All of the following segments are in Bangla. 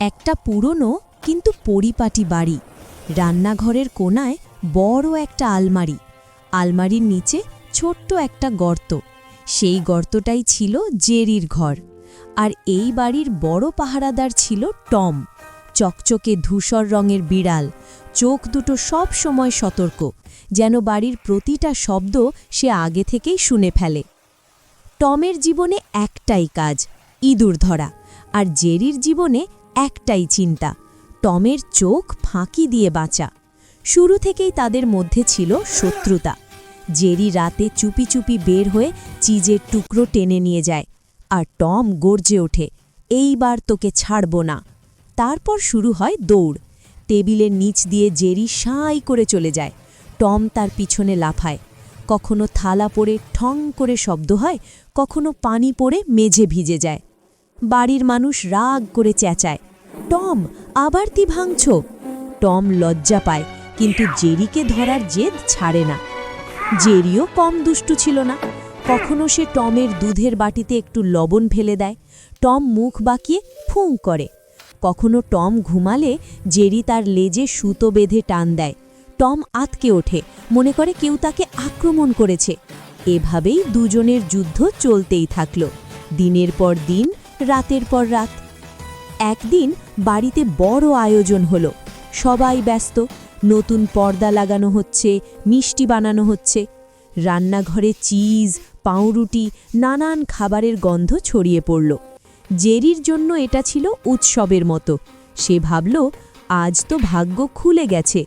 একটা পুরনো কিন্তু পরিপাটি বাড়ি। রান্নাঘরের কোণায় বড় একটা আলমারি। আলমারির নিচে ছোট্ট একটা গর্ত। সেই গর্তটাই ছিল জেরির ঘর। আর এই বাড়ির বড় পাহারাদার ছিল টম। চকচকে ধূসর রঙের বিড়াল। চোখ দুটো সব সময় সতর্ক। যেন বাড়ির প্রতিটা শব্দ সে আগে থেকেই শুনে ফেলে। টমের জীবনে একটাই কাজ, ইঁদুর ধরা। আর জেরির জীবনে একটাই চিন্তা, টমের চোখ ফাঁকি দিয়ে বাঁচা। শুরু থেকেই তাদের মধ্যে ছিল শত্রুতা। জেরি রাতে চুপি চুপি বের হয়ে চিজের টুকরো টেনে নিয়ে যায় আর টম গর্জে ওঠে, এইবার তোকে ছাড়ব না। তারপর শুরু হয় দৌড়। টেবিলের নিচ দিয়ে জেরি সাঁই করে চলে যায়। টম তার পিছনে লাফায়। কখনো থালা পড়ে ঠং করে শব্দ হয়, কখনো পানি পড়ে মেঝে ভিজে যায়। বাড়ির মানুষ রাগ করে চেঁচায়। টম, আবার তি ভাঙছ? টম লজ্জা পায়, কিন্তু জেরিকে ধরার জেদ ছাড়ে না। জেরিও কম দুষ্টু ছিল না। কখনো সে টমের দুধের বাটিতে একটু লবণ ফেলে দেয়। টম মুখ বাঁকিয়ে ফুঁ করে। কখনো টম ঘুমালে জেরি তার লেজে সুতো বেঁধে টান দেয়। টম আতকে ওঠে, মনে করে কেউ তাকে আক্রমণ করেছে। এভাবেই দুজনের যুদ্ধ চলতেই থাকল। দিনের পর দিন রাতের পর রাত। একদিন বাড়িতে বড় আয়োজন হলো। সবাই ব্যস্ত। নতুন পর্দা লাগানো হচ্ছে, মিষ্টি বানানো হচ্ছে। রান্নাঘরে চিজ, পাউরুটি, নানান খাবারের গন্ধ ছড়িয়ে পড়ল। জেরির জন্য এটা ছিল উৎসবের মতো। সে ভাবল, আজ তো ভাগ্য খুলে গেছে।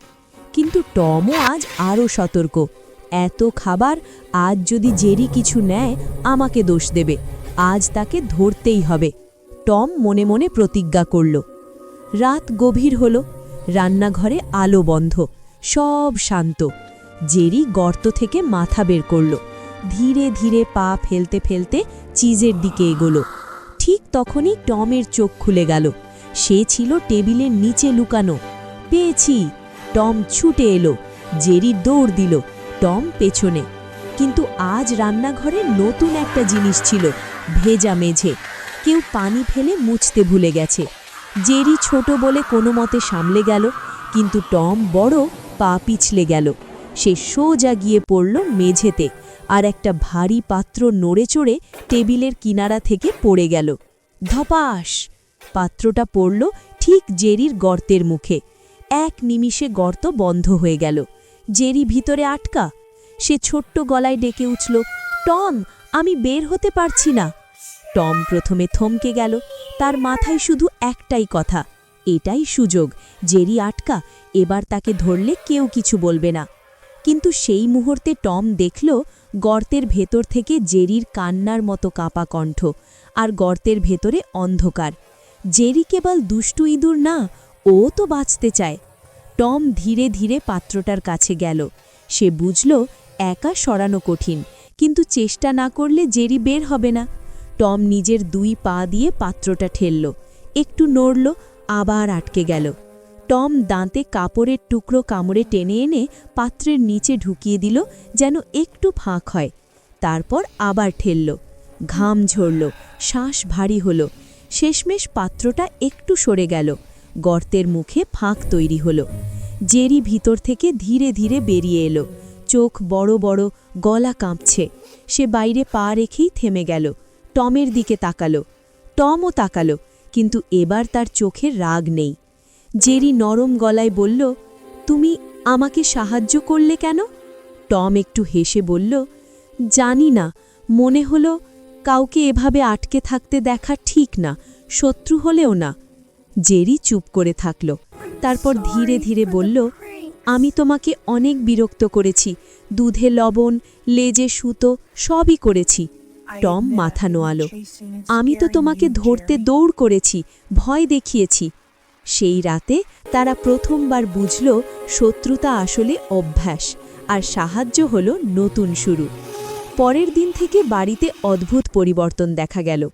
কিন্তু টমও আজ আরও সতর্ক। এত খাবার আজ যদি জেরি কিছু নেয়, আমাকে দোষ দেবে। আজ তাকে ধরতেই হবে। টম মনে মনে প্রতিজ্ঞা করল। রাত গভীর হল, রান্নাঘরে আলো বন্ধ, সব শান্ত। জেরি গর্ত থেকে মাথা বের করল। ধীরে ধীরে পা ফেলতে ফেলতে চিজের দিকে এগোলো। ঠিক তখনই টমের চোখ খুলে গেল। সে ছিল টেবিলের নিচে লুকানো। পেয়েছি। টম ছুটে এলো। জেরি দৌড় দিল। টম পেছনে। কিন্তু আজ রান্নাঘরে নতুন একটা জিনিস ছিল। ভেজা মেঝে। কেউ পানি ফেলে মুছতে ভুলে গেছে। জেরি ছোট বলে কোনো মতে সামলে গেল, কিন্তু টম বড় পা পিছলে গেল। সে সোজা গিয়ে পড়ল মেঝেতে আর একটা ভারী পাত্র নড়ে চড়ে টেবিলের কিনারা থেকে পড়ে গেল। ধপাস! পাত্রটা পড়ল ঠিক জেরির গর্তের মুখে। এক নিমিষে গর্ত বন্ধ হয়ে গেল। জেরি ভিতরে আটকা। সে ছোট্ট গলায় ডেকে উঠল, টম, আমি বের হতে পারছি না। টম প্রথমে থমকে গেল। তার মাথায় শুধু একটাই কথা, এটাই সুযোগ, জেরি আটকা, এবার তাকে ধরলে কেউ কিছু বলবে না। কিন্তু সেই মুহূর্তে টম দেখল গর্তের ভেতর থেকে জেরির কান্নার মতো কাপা কণ্ঠ, আর গর্তের ভেতরে অন্ধকার। জেরি কেবল দুষ্টু ইঁদুর না, ও তো বাঁচতে চায়। টম ধীরে ধীরে পাত্রটার কাছে গেল। সে বুঝল, একা সরানো কঠিন, কিন্তু চেষ্টা না করলে জেরি বের হবে না। টম নিজের দুই পা দিয়ে পাত্রটা ঠেলল। একটু নড়ল, আবার আটকে গেল। টম দাঁতে কাপড়ের টুকরো কামড়ে টেনে এনে পাত্রের নিচে ঢুকিয়ে দিল, যেন একটু ফাঁক হয়। তারপর আবার ঠেলল। ঘাম ঝরল, শ্বাস ভারী হলো। শেষমেশ পাত্রটা একটু সরে গেল। গর্তের মুখে ফাঁক তৈরি হলো। জেরি ভিতর থেকে ধীরে ধীরে বেরিয়ে এলো। চোখ বড় বড়, গলা কাঁপছে। সে বাইরে পা রেখেই থেমে গেল। টমের দিকে তাকালো, টমও তাকালো, কিন্তু এবার তার চোখে রাগ নেই। জেরি নরম গলায় বলল, তুমি আমাকে সাহায্য করলে কেন? টম একটু হেসে বলল, জানি না, মনে হলো কাউকে এভাবে আটকে থাকতে দেখা ঠিক না, শত্রু হলেও না। জেরি চুপ করে থাকল, তারপর ধীরে ধীরে বলল, আমি তোমাকে অনেক বিরক্ত করেছি, দুধে লবণ, লেজে সুতো, সবই করেছি। টম মাথা নোয়ালো। আমি তো তোমাকে ধরতে দৌড় করেছি ভয় দেখিয়েছি। সেই রাতে তারা প্রথমবার বুঝল শত্রুতা আসলে অভ্যাস আর সাহায্য হল নতুন শুরু। পরের দিন থেকে বাড়িতে অদ্ভুত পরিবর্তন দেখা গেল।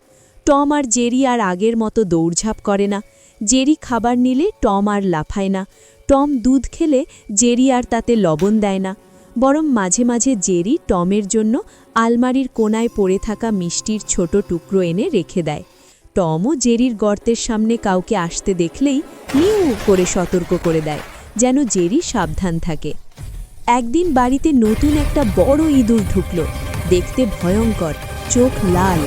টম আর জেরি আর আগের মতো দৌড়ঝাঁপ করে না। জেরি খাবার নিলে টম আর লাফায় না। টম দুধ খেলে জেরি আর তাতে লবণ দেয় না। বরং মাঝে মাঝে জেরি টমের জন্য আলমারির কোনায় পড়ে থাকা মিষ্টির ছোট টুকরো এনে রেখে দেয়। টমও জেরির গর্তের সামনে কাউকে আসতে দেখলেই নিউ করে সতর্ক করে দেয়, যেন জেরি সাবধান থাকে। একদিন বাড়িতে নতুন একটা বড় ইঁদুর ঢুকলো, দেখতে ভয়ঙ্কর, চোখ লাল।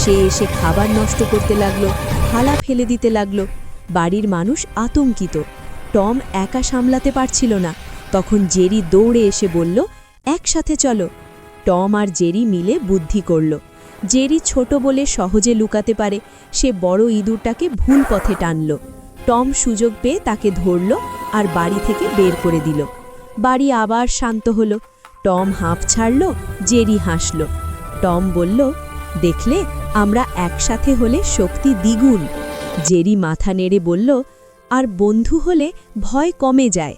সে এসে খাবার নষ্ট করতে লাগল, থালা ফেলে দিতে লাগল। বাড়ির মানুষ আতঙ্কিত। টম একা সামলাতে পারছিল না। তখন জেরি দৌড়ে এসে বলল, একসাথে চলো। টম আর জেরি মিলে বুদ্ধি করল। জেরি ছোট বলে সহজে লুকাতে পারে, সে বড় ইঁদুরটাকে ভুল পথে টানল। টম সুযোগ পেয়ে তাকে ধরল আর বাড়ি থেকে বের করে দিল। বাড়ি আবার শান্ত হলো। টম হাঁপ ছাড়ল, জেরি হাসল। টম বলল, দেখলে, আমরা একসাথে হলে শক্তি দ্বিগুণ। জেরি মাথা নেড়ে বলল, আর বন্ধু হলে ভয় কমে যায়।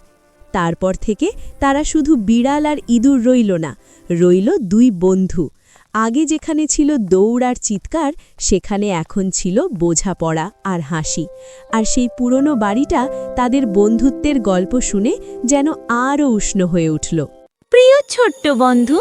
তারপর থেকে তারা শুধু বিড়াল আর ইঁদুর রইল না, রইল দুই বন্ধু। আগে যেখানে ছিল দৌড় আর চিৎকার, সেখানে এখন ছিল বোঝাপড়া আর হাসি। আর সেই পুরনো বাড়িটা তাদের বন্ধুত্বের গল্প শুনে যেন আরও উষ্ণ হয়ে উঠল। প্রিয় ছোট্ট বন্ধু,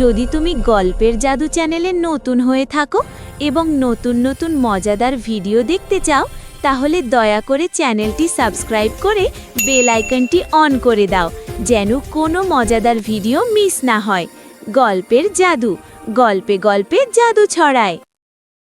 যদি তুমি গল্পের জাদু চ্যানেলে নতুন হয়ে থাকো এবং নতুন নতুন মজাদার ভিডিও দেখতে চাও তাহলে দয়া করে চ্যানেলটি সাবস্ক্রাইব করে বেল আইকনটি অন করে দাও, যেন কোনো মজাদার ভিডিও মিস না হয়। গল্পের জাদু, গল্পে গল্পে জাদু ছড়ায়।